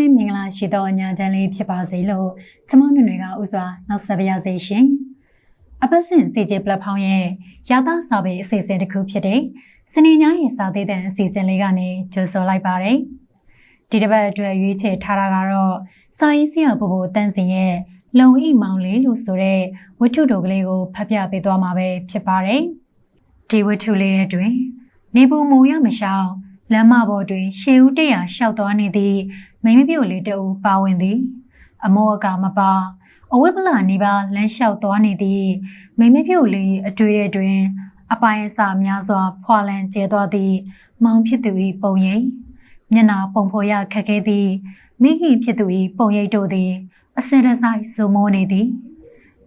ပဲမင်္ဂလာရှိသောအညာချမ်းလေးဖြစ်ပါစေလို့ကျမတို့တွေကဥစွာနောက်ဆက်ပါရစေရှင်။အပတ်စဉ်စီဂျေပလက်ဖောင်းရဲ့ရသစာပေအစီအစဉ်တစ်ခုဖြစ်တဲ့စနေညရဲ့စာသေးတဲ့အစီအစဉ်လေးကနေကြိုဆိုလိုက်ပါရစေ။ဒီတစ်ပတ်အတွက်ရွေးချယ်ထားတာကတော့စာရေးဆရာပူပူတန်းစင်ရဲ့လုံဤမောင်လေးလို့ဆိုတဲ့ဝတ္ထုတော်ကလေးကိုဖတ်ပြပေးသွားမှာပဲဖြစ်ပါတယ်။ဒီဝတ္ထုလေးတွေတွင် နေပူမူရမရှောင် လမ်းမပေါ်တွင်ရှေးဦးတရာရှောက်သွားနေသည့်မိန်းမပြိုလေးတအူပါဝင်သည် အမောအကမပါအဝိပလာနီးပါလမ်းလျှောက်သွားနေသည့်မိန်းမပြိုလေးအတွေ့အတွင် အပိုင်အစာများစွာ ဖွာလန်ကျဲသွားသည့်မောင်ဖြစ်သူ၏ပုံရိပ်မျက်နာပုံဖော်ရခက်ခဲသည့်မိခင်ဖြစ်သူ၏ပုံရိပ်တို့သည် အစင်တဆိုင်စုံမောနေသည်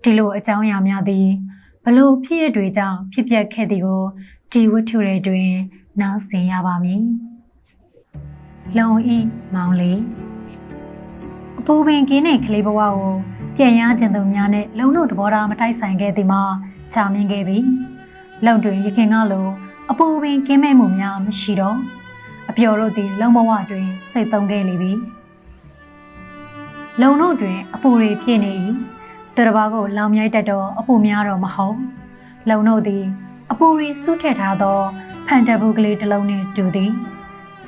ဒီလိုအကြောင်းအရာများသည်ဘလို့ဖြစ်ရတွေကြောင့်ဖြစ်ပျက်ခဲ့သည်ကိုဒီဝတ္ထုတွေတွင် နားဆင်ရပါမည်လုံဤမောင်လေးအပူပင်ကင်းတဲ့ကလေးဘဝကိုကြံရကျင်သူများနဲ့လုံလို့တဘောထားမတိုက်ဆိုင်ခဲ့သည်မှာချာမြင်ခဲ့ပြီလုံတွင်ရခင်ကလိုအပူပင်ကင်းမဲ့မှုများမရှိတော့အပျော်တို့သည်လုံဘဝတွင်စိတ်သုံးခဲ့လေပြီလုံတို့တွင်အပူတွေပြည့်နေ၏သူတစ်ပါးကိုလောင်မြိုက်တတ်တော့အပူများတော့မဟုတ်လုံတို့သည်အပူရီစုထည့်ထားသော ဖန်တဘူးကလေးတစ်လုံးနှင့်တူသည်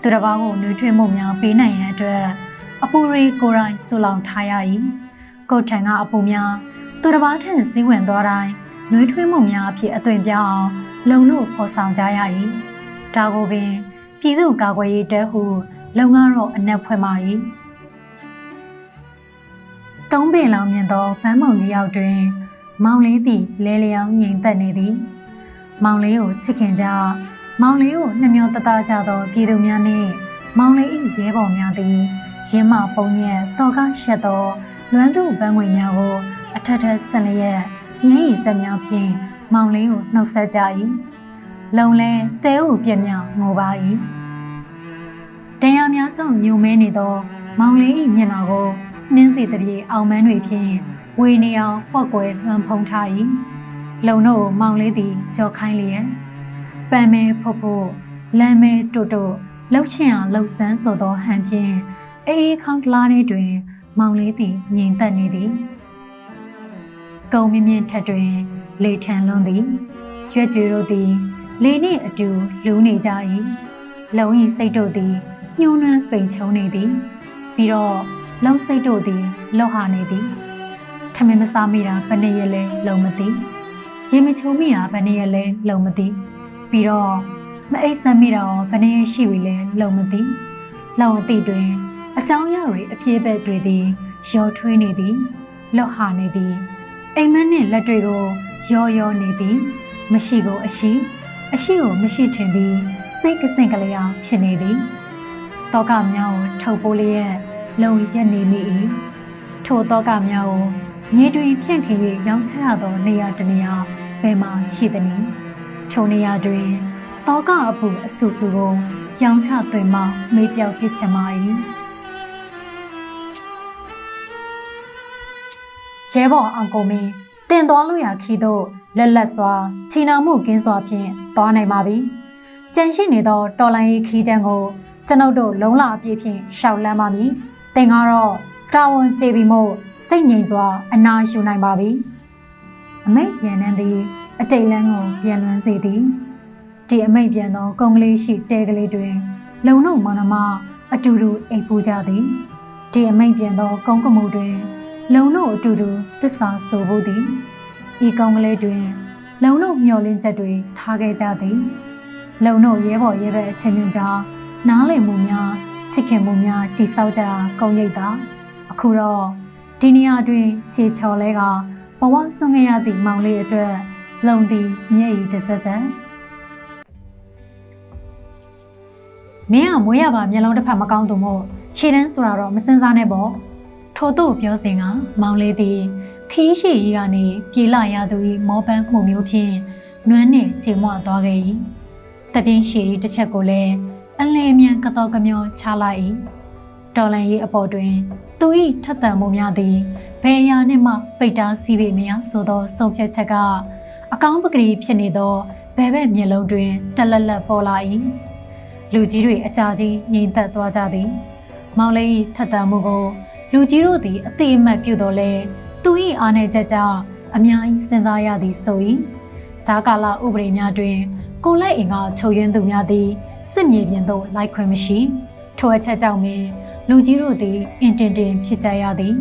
သူတစ်ပါးကိုနှွေးထွေးမှုများပေးနိုင်ရန်အတွက်အပူရီကိုယ်တိုင်ဆူလောင်ထားရ၏ကိုယ်ထံကအပူများသူတစ်ပါးထံစည်းဝင်သွားတိုင်းနှွေးထွေးမှုများအဖြစ်အသွင်ပြောင်းအောင်လုံလို့ပေါ်ဆောင်ကြရ၏ဒါကိုပင်ပြည်သူ့ကာကွယ်ရေးတပ်ဟုလုံငါတော့အနက်ဖွဲ့ပါ၏သုံးပင်လောင်မြင်သောဗန်းမုံကြီးရောက်တွင် မောင်လေးသည်လဲလျောင်းငြိမ်သက်နေသည် မောင်လေးကိုချစ်ခင်ကြ မောင်လေးကိုနှမျောတသားကြသောပြည်သူများနှင့်မောင်လေး၏ရဲဘော်များသည်ရင်းမပုံညက်တော်ကားရှက်သောလွမ်းသူပန်းငွေများကိုအထက်ထက်ဆက်လျက်ငင်းရီဆက်များဖြင့်မောင်လေးကိုနှုတ်ဆက်ကြ၏လုံလဲတဲဥပြက်မြောက်ငိုပါ၏တရားများကြောင့်ညုံမဲနေသော မောင်လေး၏မျက်နှာကိုနှင်းစီတပြေအောင်မန်းတွေဖြင့်ဝေနေအောင်ပွက်ကွယ်လှမ်းဖုံးထား၏လုံတို့ကိုမောင်လေးသည်ကြော်ခိုင်းလျက် ပန်မဲဖို့ဖို့လမ်းမဲတိုတိုလှုပ်ချင်အောင်လှုပ်ဆန်းဆိုသောဟန်ဖြင့်အေးအေးခေါင်းတလားတွင် မောင်လေးသည်ငြိမ်သက်နေသည်ကုံမြင့်မြင့်ထက်တွင် လေထန်လွန်းသည်ရွက်ကြွေတို့သည်လေနှင့်အတူလူးနေကြ၏လုံ၏စိတ်တို့သည်ညှိုးနှွမ်းပိန်ချုံနေသည်ပြီးတော့လုံစိတ်တို့သည်လော့ဟာနေသည်ထမင်းမစားမိတာဘယ်နှစ်ရက်လဲလုံမသိရေမချုံမိတာဘယ်နှစ်ရက်လဲလုံမသိ ပြီးတော့မအိပ်ဆမ်းမိတာရောဘယ်နှစ်ရက်ရှိပြီလဲလုံမသိလုံအသိတွင်အကြောင်းအရာတွေအပြည့်ပဲတွေသည်ရောထွေးနေသည်လော့ဟာနေသည်အိမ်မက်နှင့်လက်တွေကိုရောရောနေသည်မရှိကိုအရှိအရှိကိုမရှိထင်ပြီးစိတ်ကစင်ကလေးအောင်ဖြစ်နေသည်တောကမြောင်းကိုထုတ်ပိုးလျက်လုံရက်နေမိ၏ထိုတောကမြောင်းကိုမြေတွင်ဖြန့်ခင်၍ရောင်းချရသောနေရာတစ်နေရာဘယ်မှရှိသနည်း ထိုနေရာတွင်တောကအပူအဆူဆူကိုရောင်းချသွင်းမှမေးပြောက်ပစ်ချင်ပါ၏ရဲဘော်အောင်ကုန်မင်းတင်သွားလို့ရခီးတို့လက်လက်စွာချီနာမှုကင်းစွာဖြင့်သွားနိုင်ပါပြီကြံရှိနေသောတော်လိုင်းရေးခီးချမ်းကိုကျွန်ုပ်တို့လုံးလာအပြည့်ဖြင့်ရှောက်လန်းပါမည်တင်ကားတော့တာဝန်ကျေပြီမို့စိတ်ငြိမ်စွာအနာယူနိုင်ပါပြီအမိတ်ပြန်နှန်းသည် အတိတ်လန်းကိုပြန်လွန်စေသည်ဒီအမိတ်ပြန်သောကုံကလေးရှိတဲကလေးတွင် လုံနှုတ်မောင်နှမအတူတူအိပ်ပူကြသည်ဒီအမိတ်ပြန်သောကုန်းကမှုတွင် လုံနှုတ်အတူတူသစ္စာဆိုဖို့သည်ဤကုန်းကလေးတွင် လုံနှုတ်မျောလင်းချက်တွေထားခဲ့ကြသည် လုံနှုတ်ရဲဘော်ရဲဘက်အချင်းချင်းကြားနားလည်မှုများချစ်ခင်မှုများတိဆောက်ကြကုံရိပ်တာအခုတော့ဒီနေရာတွင် ခြေချော်လဲကဘဝဆွံ့ခဲ့ရသည့်မောင်လေးအတွက် လုံသည်မျက်ရည်တစက်စက်မင်းကမွေးရပါမျက်လုံးတစ်ဖက်မကောင်းသူမို့ရှည်တန်းဆိုတာတော့မစင်စားနဲ့ပေါ့ထို့သူပြောစဉ်ကမောင်လေးသည်ခီးရှိကြီးကနေပြေလာရသူ၏မောပန်းမှုမျိုးဖြင့်နွမ်းနှင့်ကြေမွသွားခဲ့၏တပြင်းရှိတစ်ချက်ကိုလည်းအလင်းမြန်ကတော်ကမျောချလိုက်၏တော်လန်ရေးအပေါ်တွင် သူ၏ထက်သန်မှုများသည်ဘယ်ရာနှင့်မှပိတ်တားစီးပေများဆိုသောဆုံးဖြတ်ချက်က အကောင်းပကတိဖြစ်နေသောဘဲဘဲမျက်လုံးတွင်တလက်လက်ပေါ်လာ၏လူကြီးတွေအကြာကြီးငြိမ်သက်သွားကြသည် မောင်လေး၏ထက်သန်မှုကို လူကြီးတို့သည်အသိအမှတ်ပြုတော်လဲသူ၏အားနည်းချက်ကြောင့်အများကြီးစဉ်းစားရသည်ဆို၏ဂျာကာလာဥပဒေများတွင် ကိုယ်လက်အင်ကချုပ်ရင်းသူများသည်စစ်မြေပြင်သို့လိုက်ခွင့်မရှိထိုအချက်ကြောင့်ပင်လူကြီးတို့သည်အင်တင်တင်ဖြစ်ကြရသည်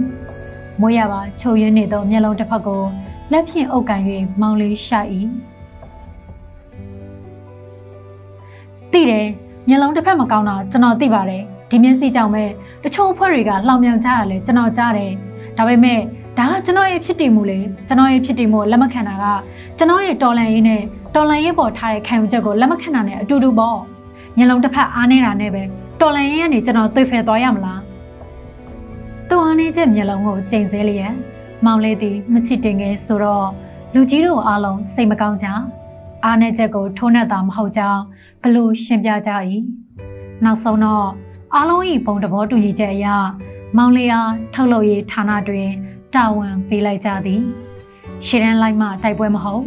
မွေးရပါချုပ်ရင်းနေသောမျက်လုံးတစ်ဖက်ကို လက်ဖြင့်အုပ်ကန်၍မောင်လေးရှာ၏သိတယ်မျက်လုံးတစ်ဖက်မကောင်းတာကျွန်တော်သိပါတယ်ဒီမျက်စိကြောင့်ပဲတချို့အဖွဲ့တွေကလှောင်ပြောင်ကြတာလဲကျွန်တော်ကြားတယ်ဒါပေမဲ့ဒါကကျွန်တော်ရဲ့ဖြစ်တည်မှုလေကျွန်တော်ရဲ့ဖြစ်တည်မှုကိုလက်မခံတာကကျွန်တော်ရဲ့တော်လန်ရေးနဲ့တော်လန်ရေးပေါ်ထားတဲ့ခံယူချက်ကိုလက်မခံတာနဲ့အတူတူပေါ့မျက်လုံးတစ်ဖက်အားနေတာနဲ့ပဲတော်လန်ရေးကနေကျွန်တော်သိဖယ်သွားရမလားသူအားနေချက်မျက်လုံးကိုချိန်ဆလျက် မောင်လေးသည်မချစ်တင်ငယ်ဆိုတော့လူကြီးတို့အားလုံးစိတ်မကောင်းကြအားနေချက်ကိုထိုးနှက်တာမဟုတ်ကြောင်းဘလို့ရှင်းပြကြ၏နောက်ဆုံးတော့အားလုံး၏ပုံတဘောတူညီချက်အရမောင်လေးအားထုတ်လုပ်ရေးဌာနတွင်တာဝန်ပေးလိုက်ကြသည်ရှေ့ရန်လိုက်မှတိုက်ပွဲမဟုတ်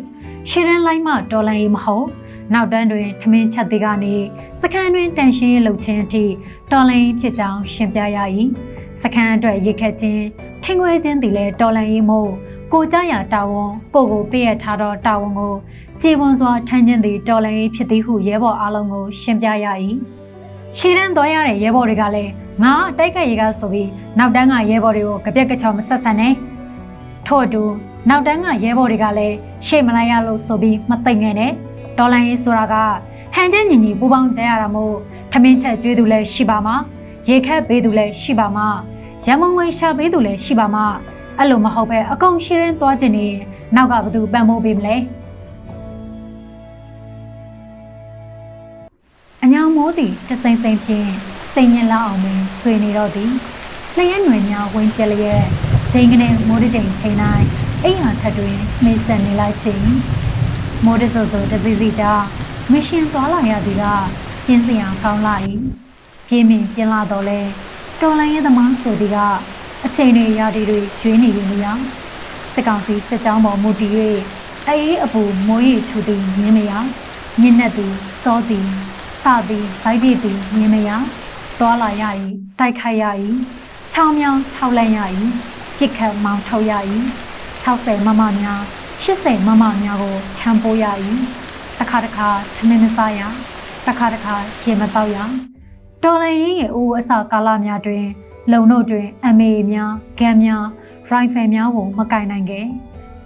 ရှေ့ရန်လိုက်မှတော်လန်ရေးမဟုတ်နောက်တန်းတွင်ထမင်းချက်သေးကနေစခန်းတွင်တန်ရှင်းလှုပ်ခြင်းအထိတော်လန်ရေးဖြစ်ကြောင်းရှင်းပြရ၏စခန်းအတွက်ရိတ်ခတ်ခြင်း ထင်ခွဲခြင်းသည်လည်းတော်လန်ရေးမို့ကိုကြရတာဝန်ကိုကိုပြည့်ရထားသောတာဝန်ကိုကြေပွန်စွာထမ်းခြင်းသည်တော်လန်ရေးဖြစ်သည်ဟုရဲဘော်အားလုံးကိုရှင်းပြရ၏ရှေ့ရန်သွားရတဲ့ရဲဘော်တွေကလည်းငါတိုက်ခိုက်ရေးကဆိုပြီးနောက်တန်းကရဲဘော်တွေကိုကြပြက်ကြချောင်မဆက်ဆံနဲ့ထို့အတူနောက်တန်းကရဲဘော်တွေကလည်းရှေ့မလိုက်ရလို့ဆိုပြီးမသိငယ်နဲ့ဒေါ်လာရေးဆိုတာကဟန်ချင်းညီညီပူပေါင်းကြရတာမို့ထမင်းချက်ကျွေးသူလည်းရှိပါမှာရေခက်ပေးသူလည်းရှိပါမှာ ရမုံငွေရှာပေးသူလည်းရှိပါမှာအဲ့လိုမဟုတ်ပဲအကုန်ရှင်းရင်းသွားခြင်းနေနောက်ကဘသူပံ့ပိုးပေးမလဲအညာမိုးသည်တစိမ့်စိမ့်ဖြင့်စိတ်ညစ်လောက်အောင်ပင်ဆွေနေတော့သည်လျှက်ຫນွေများဝင်းပြက်လျက်ချိန်ကနေမိုးတစ်ချိန်ချိန်တိုင်းအိမ်ဟာထက်တွင်နှိမ့်ဆက်နေလိုက်ခြင်းမိုးတဆူဆူတစီစီကြောင့်မရှင်သွားလာရသည်ကကျင်းစရာကောင်းလာ၏ပြင်းပင်ပြင်းလာတော့လဲ တော်လိုင်းရဲ့သမားဆိုသည်ကအချိန်တွေရာသီတွေရွေးနေပြီမရောစစ်ကောင်စီစစ်ကြောင်းပေါ်မူတည်၍အေးအပူမိုးရီထူသည်မြင်းမရညင်နဲ့သည်စောသည်စသည်ဗိုက်ပြည့်သည်မြင်းမရသွားလာရ၏တိုက်ခိုက်ရ၏ချောင်းမြောင်းခြောက်လန့်ရ၏ပြစ်ခတ်မောင်းထုတ်ရ၏60မမများ80မမများကိုခြံပိုးရ၏တစ်ခါတစ်ခါထမင်းမစားရတစ်ခါတစ်ခါရေမတောက်ရ တော်လည်းရင်ရဲ့အိုးအစာကာလများတွင် လုံတို့တွင် အမေများဂန်များရိုင်ဖယ်များကိုမကင်နိုင်ခဲ့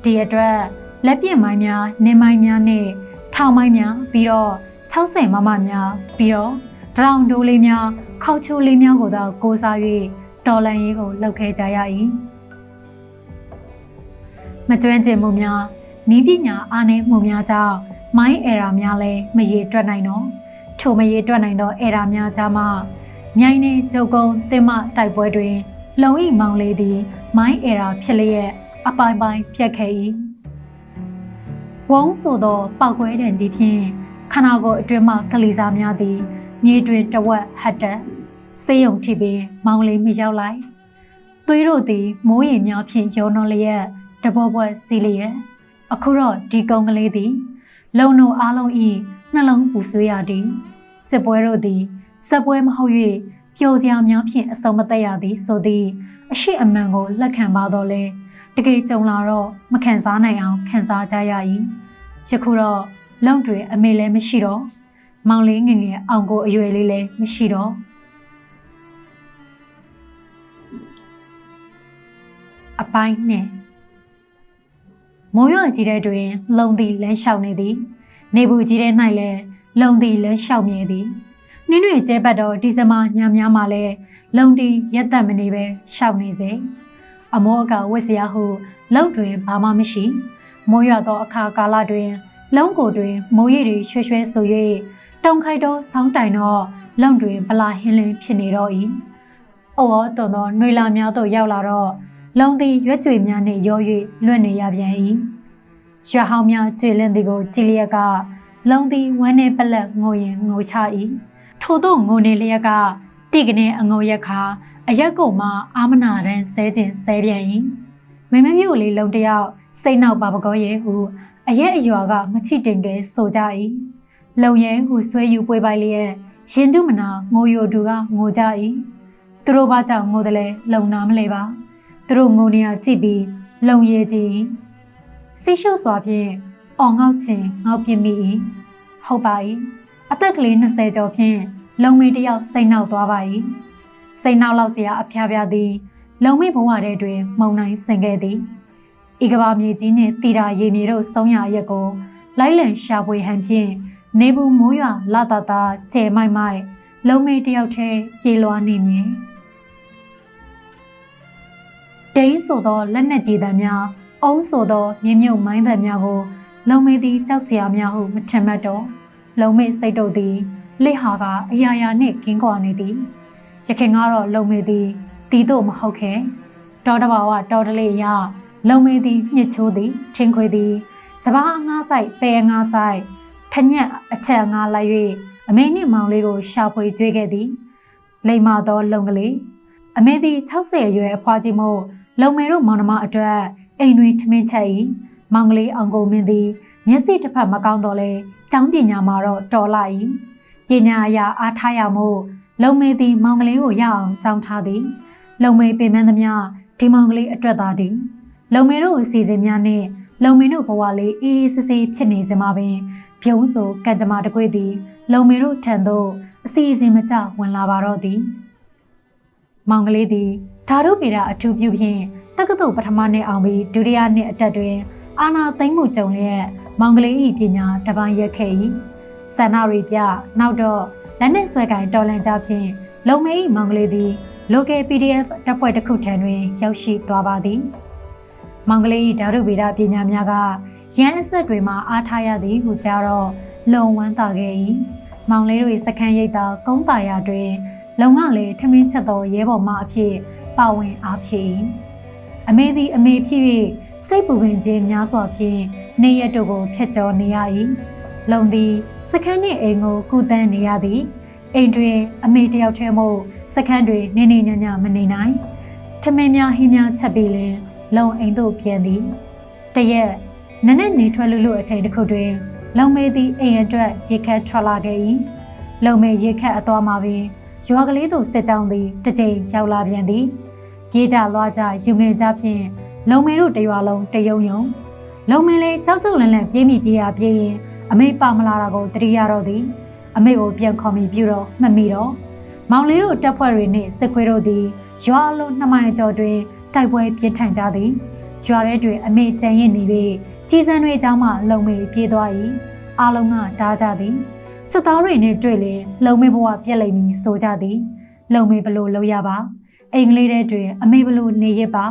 ဒီအတွက်လက်ပြမိုင်းများနင်းမိုင်းများနဲ့ထောင်မိုင်းများပြီးတော့60မမများပြီးတော့ဒရောင်ဒိုးလေးများခောက်ချိုးလေးများကိုသာကိုးစား၍တော်လန်ရေးကိုလှုပ်ခဲကြရ၏မကျွမ်းကျင်မှုများနီးပညာအားနည်းမှုများကြောင့်မိုင်းအရာများလည်းမရေတွက်နိုင်တော့ ထိုမရေတွက်နိုင်တော့အရာများကြမှာမြိုင်နေကြုတ်ကုန်းတင်မတိုက်ပွဲတွင် လုံဤမောင်လေးသည် မိုင်းအရာဖြစ်လျက်အပိုင်ပိုင်ပြက်ခဲ့၏ဝုံးဆိုသောပောက်ခွဲတံကြီးဖြင့်ခနာကိုအတွင်းမှကလေးစားများသည်မြေတွင်တဝက်ဟတ်တစေးုံထိပင်မောင်လေးမိရောက်လိုက်သွေးတို့သည်မိုးရင်များဖြင့်ရောနှောလျက်တဘောပွဲစီလျက်အခုတော့ဒီကုန်းကလေးသည် လုံနိုအားလုံးဤနှလုံးပူဆွေးရသည် စစ်ပွဲတို့သည်စစ်ပွဲမဟုတ်၍ပျော်စရာများဖြင့်အစုံမသက်ရသည်ဆိုသည်အရှိအမှန်ကိုလက်ခံပါတော့လဲတကယ်ကြုံလာတော့မခံစားနိုင်အောင်ခံစားကြရ၏ယခုတော့လုံတွေအမေလည်းမရှိတော့မောင်လေးငငယ်အောင်ကိုအရွယ်လေးလည်းမရှိတော့အပိုင်းနဲ့မိုးရွာကြီးတဲ့တွင် လုံသည်လမ်းလျှောက်နေသည် နေဘူးကြီးတဲ့၌လည်း လုံသည်လမ်းလျှောက်မြဲသည်နင်းတွေကျဲပတ်တော့ဒီဇင်ဘာညများမှာလည်းလုံတီရက်သက်မနေပဲရှောက်နေစေအမောအကဝစ်စရာဟုလုံတွင်ဘာမှမရှိမိုးရွာသောအခါကာလတွင် လုံကိုတွင်မိုးရည်တွေရွှဲရွှဲဆို၍တုံခိုက်သောဆောင်းတိုင်တော့လုံတွင်ဗလာဟင်းလင်းဖြစ်နေတော့၏အော်တော်သောနှွေလာများသို့ရောက်လာတော့လုံသည်ရွက်ကြွေများနှင့်ရော၍လွတ်နေရပြန်၏ရွာဟောင်းများကျွေလင်းသည်ကိုကြည်လျက်က လုံသည်ဝမ်းနေပလက်ငိုရင်ငိုချ၏ထို့သောငိုနေလျက်ကတိကနေအငိုရက်ခါအရက်ကိုမှအာမနာရန်ဆဲခြင်းဆဲပြန်၏မမမျိုးလေးလုံတယောက်စိတ်နောက်ပါပကောရဲ့ဟုအရက်အရွာကမချိတင်ကဲဆိုကြ၏လုံရဲဟုဆွဲယူပွေးပိုက်လျက်ရင်တုမနာငိုယိုတူကငိုကြ၏သူတို့ဘာကြောင့်ငိုတယ်လဲလုံနာမလဲပါသူတို့ငိုနေရကြည့်ပြီးလုံရဲကြည့်ဆိရှုပ်စွာဖြင့် အောင်ငေါ့ခြင်းငေါ့ပြမိ၏ဟုတ်ပါ၏အသက်ကလေး20ကျော်ဖြင့်လုံမီတယောက်စိတ်နှောက်သွားပါ၏စိတ်နှောက်လောက်စရာအဖျားဖျားသည် လုံမီဘဝထဲတွင်မုံတိုင်းဆင်ခဲ့သည်ဤကဘာမြေကြီးနှင့်တီတာရေမြေတို့ဆုံးရရက်ကိုလိုက်လံရှာဖွေဟန်ဖြင့်နေဘူးမိုးရွာလာတာတာကျဲမိုက်မိုက်လုံမေတယောက်ထဲပြေလွားနေမြင်ဒိန်းဆိုသောလက်နက်ကြီးတံများအုံးဆိုသောမြေမြုပ်မိုင်းတံများကို လုံမေသည်ကြောက်စရာများဟုမထင်မှတ်တော့လုံမေစိတ်တို့သည်လက်ဟာကအရာရာနှင့်ကင်းကွာနေသည်ရခင်ကတော့လုံမေသည်တီးတို့မဟုတ်ခဲတော်တဘာဝတော်တလေးရလုံမေသည်ညှစ်ချိုးသည်ထင်းခွေသည်စပားအငါးဆိုင်ပဲအငါးဆိုင်ထညက်အချက်ငါလိုက်၍အမေနှင့်မောင်လေးကိုရှာဖွေကြွေးခဲ့သည်လိမ္မာသောလုံကလေးအမေသည်60အရွယ်အဖွားကြီးမို့လုံမေတို့မောင်နှမအတွက်အိမ်တွင်ထမင်းချက်၏ မောင်ကလေးအောင်ကိုမင်းသည်မျက်စိတစ်ဖက်မကောင်းတော့လဲကျောင်းပညာမှာတော့တော်လာ၏ပညာအရာအားထားရမို့လုံမေသည်မောင်ကလေးကိုရအောင်ကြောင်းထားသည်လုံမေပင်မသမျှဒီမောင်ကလေးအတွက်သာသည်လုံမေတို့အစီအစဉ်များနှင့်လုံမေတို့ဘဝလေးအေးအေးဆေးဆေးဖြစ်နေစမှာပင်ဖြုံးဆိုကံကြမ္မာတကွေ့သည် လုံမေတို့ထံသို့အစီအစဉ်မကျဝင်လာပါတော့သည်မောင်ကလေးသည်ဓာတုပေတာအထူးပြုဖြင့်တက္ကသိုလ်ပထမနှစ်အောင်ပြီးဒုတိယနှစ်အတက်တွင် အာနာသိမ့်မှုကြုံလျက်မောင်ကလေး၏ပညာတပန်းရက်ခဲ့၏ဆန္ဒရီပြနောက်တော့လက်နဲ့ဆွဲကင်တော်လန်ကြဖြင့်လုံမေ၏မောင်ကလေးသည် local PDF တပ်ဖွဲ့တစ်ခုထံတွင်ရောက်ရှိသွားပါသည်မောင်ကလေး၏ဓာတုဗေဒပညာများကရန်အဆက်တွေမှာအားထားရသည်ဟုကြားတော့လုံဝမ်းသာခဲ့၏မောင်လေးတို့၏စခန်းရိပ်သာကုန်းတာယာတွင် လုံကလည်းထမင်းချက်သောရဲဘော်မအဖြစ်ပါဝင်အားဖြစ်၏အမေသည်အမေဖြစ်၍ စိတ်ပူပင်ခြင်းများစွာဖြင့်နေရက်တို့ကိုဖျက်ကျော်နေရ၏လုံသည်စခန်းနှင့်အိမ်ကိုကူတန်းနေရသည်အိမ်တွင်အမေတယောက်တည်းမို့စခန်းတွင်နေနေညညမနေနိုင်ထမင်းများဟင်းများချက်ပြီးလင်လုံအိမ်သို့ပြန်သည်တရက်နနက်နေထွက်လို့လို့အချိန်တစ်ခုတွင် လုံမေသည်အိမ်အတွက်ရေခတ်ထွက်လာခဲ့၏လုံမေရေခတ်အသွားမှာပင်ရွာကလေးသို့စစ်ကြောင်းသည်တစ်ကြိမ်ရောက်လာပြန်သည်ပြေးကြလွားကြယူငင်ကြဖြင့် လုံမေတို့တရွာလုံးတယုံယုံလုံမေလေးကြောက်ကြောက်လန့်လန့်ပြေးမိပြေးရပြေးရင်အမေပါမလာတာကိုတတိယတော့သည်အမေကိုပြန်ခေါ်မိပြုတော့မှတ်မိတော့မောင်လေးတို့တပ်ဖွဲ့တွေနှင့်စစ်ခွေးတို့သည်ရွာလုံးနှစ်မိုင်ကျော်တွင်တိုက်ပွဲပြင်းထန်ကြသည်ရွာထဲတွင်အမေကြံရစ်နေပြီးကြီးစံတွေအကြောင်းမှလုံမေပြေးသွား၏အားလုံးကတားကြသည်စစ်သားတွေနဲ့တွေ့လေလုံမေဘဝပြက်လိမ့်မည်ဆိုကြသည် လုံမေဘလို့လုပ်ရပါအိမ်ကလေးတဲ့တွင် အမေဘလို့နေရပါ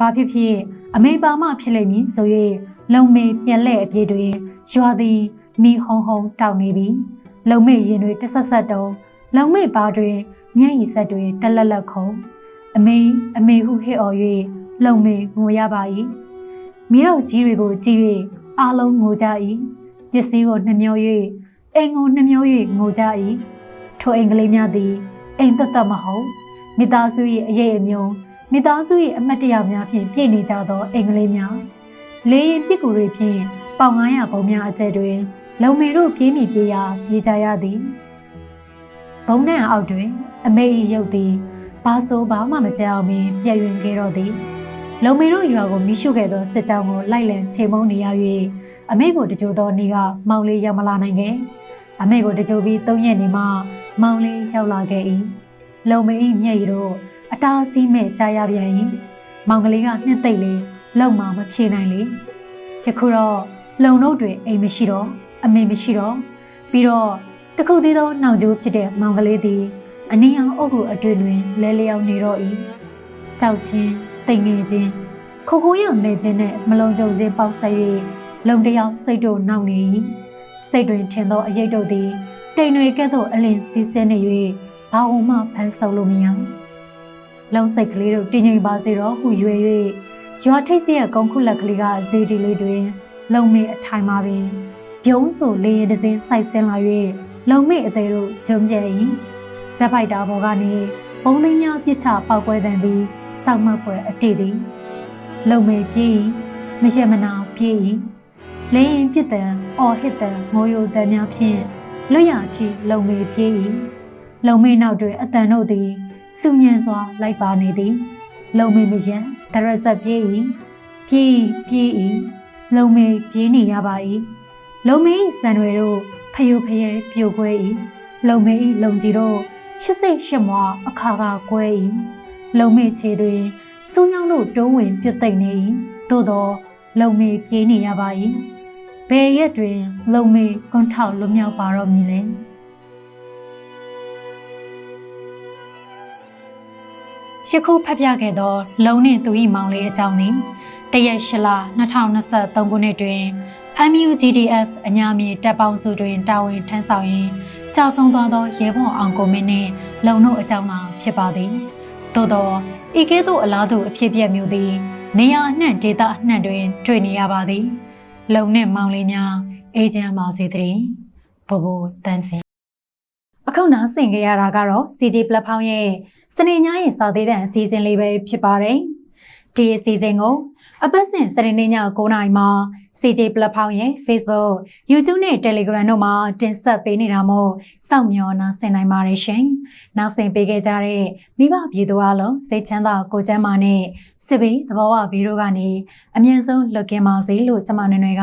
ဘာဖြစ်ဖြစ်အမေပါမှဖြစ်လိမ့်မည်ဆို၍လုံမေပြန်လဲအပြေတွင်ရွာသည်မိဟုံဟုံတောက်နေပြီလုံမေရင်တွေတဆက်ဆက်တုံးလုံမေပါတွင်မျက်ရည်ဆက်တွေတလက်လက်ခုံအမေအမေဟုဟစ်အော်၍လုံမေငိုရပါ၏မိတော့ကြီးတွေကိုကြည့်၍အားလုံးငိုကြ၏ပစ္စည်းကိုနှမျော၍အိမ်ကိုနှမျော၍ငိုကြ၏ထိုအိမ်ကလေးများသည်အိမ်သက်သက်မဟုတ်မိသားစု၏အရေးအမြုံ မိသားစု၏အမတ်တရများဖြင့်ပြည့်နေကြသောအိမ်ကလေးများလေရင်ပြစ်ကူတွေဖြင့်ပေါင်900ပုံများအကျက်တွင် လုံမေတို့ပြေးမိပြေးရာပြေးကြရသည်ဘုံနှံအောက်တွင် အမေ၏ရုပ်သည်ဘာဆိုဘာမှမကြောက်မင်းပြည့်ရင်ခဲ့တော့သည်လုံမေတို့ရွာကိုမိရှုခဲ့သောစစ်ကြောင်းကိုလိုက်လံချိန်မုံနေရ၍အမေကိုတကြိုသောနေ့ကမောင်လေးရောက်မလာနိုင်ခဲ့အမေကိုတကြိုပြီး၃ရက်နေမှမောင်လေးရောက်လာခဲ့၏လုံမေ၏မျက်ရည်တို့ အတားစီးမဲ့ကြားရပြန်၏မောင်ကလေးကနှစ်သိမ့်လေးလုံမှမဖြေနိုင်လေယခုတော့လုံတို့တွင်အိမ်မရှိတော့အမေမရှိတော့ပြီးတော့တခုသေးသောနှောင်ကြိုးဖြစ်တဲ့မောင်ကလေးသည်အနီအောင်အုပ်ကိုအတွင်တွင်လဲလျောင်းနေတော့၏ကြောက်ချင်းတိမ်ငယ်ခြင်းခိုကိုရမဲခြင်းနဲ့မလုံးကြုံခြင်းပေါက်ဆက်၍လုံတယောက်စိတ်တို့နှောင့်နေ၏စိတ်တွင်ထင်သောအရေးတို့သည်တိမ်တွေကဲ့သို့အလင်းစီးဆင်းနေ၍ဘာဝမှဖန်ဆုပ်လို့မရ လုံစိတ်ကလေးတို့တည်ငြိမ်ပါစေတော့ဟုရွယ်၍ရွာထိတ်စီရဲ့ကုန်းခုလက်ကလေးကဇေဒီလေးတွင် လုံမေအထိုင်မှာပင်ပြုံးဆိုလေရင်တစင်းစိုက်ဆင်းလာ၍လုံမေအသေးတို့ဂျုံပြဲ၏ဂျက်ဖိုက်တာဘော်ကနေပုံသိမ်းများပြစ်ချပောက်ကွဲတဲ့သည်ကြောက်မက်ပွဲအတိသည် လုံမေပြေးမရမနာပြေးလေရင်ပြစ်တံအော်ဟစ်တံငိုယိုတံများဖြင့်လွတ်ရအထိလုံမေပြေးလုံမေနောက်တွင်အတန်တို့သည် စူညံစွာလိုက်ပါနေသည် လုံမေမယံတရဆက်ပြေး၏ပြေးပြေး၏လုံမေပြေးနေရပါ၏လုံမေ၏ဇံတွေတို့ဖယိုဖယဲပြိုကွဲ၏လုံမေ၏လုံကြီးတို့ရှစ်စိတ်ရှစ်မွားအခါခါကွဲ၏လုံမေခြေတွင်စူးညောင်းတို့တိုးဝင်ပြုတ်သိမ့်နေ၏သို့သောလုံမေပြေးနေရပါ၏ဘယ်ရက်တွင် လုံမေကွန်ထောက်လွတ်မြောက်ပါတော့မည်လဲ ယခုဖတ်ပြခဲ့သော လုံနှင့်သူ၏မောင်လေးအကြောင်းသည်တရက်ရှလ2023ခုနှစ်တွင် MUGDF အညာမြေတပ်ပေါင်းစုတွင်တာဝန်ထမ်းဆောင်ရင်းကြာဆုံးသွားသောရဲဘော်အောင်ကိုမင်းနှင့်လုံတို့အကြောင်းသာဖြစ်ပါသည်သို့သောဤကဲ့သို့အလားတူအဖြစ်အပျက်မျိုးသည် နေရာအနှံ့ဒေသအနှံ့တွင် တွေ့နေရပါသည် လုံနှင့်မောင်လေးများအေဂျင့်ပါစေတည်းဘဘတန်းစင် အခုနားဆင်ကြရတာကတော့ CJ platform ရဲ့စနေညရဲ့စာသေးတဲ့အစီအစဉ်လေးပဲဖြစ်ပါတယ်ဒီအစီအစဉ်ကိုအပတ်စဉ်စနေနေ့ည9:00နာရီမှာ CJ platform ရဲ့ Facebook, YouTube နဲ့ Telegram တို့မှာတင်ဆက်ပေးနေတာမို့စောင့်မျှော်နားဆင်နိုင်ပါတယ်ရှင်။နားဆင်ပေးခဲ့ကြတဲ့မိဘပြည်သူအလုံးစိတ်ချမ်းသာကိုယ်ကျန်းမာနဲ့စစ်ဘေးသဘောဝဗီဒီယိုကနေအမြင့်ဆုံးလွတ်ကင်းပါစေလို့ကျွန်မနွယ်နွယ်က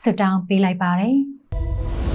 ဆုတောင်းပေးလိုက်ပါတယ်။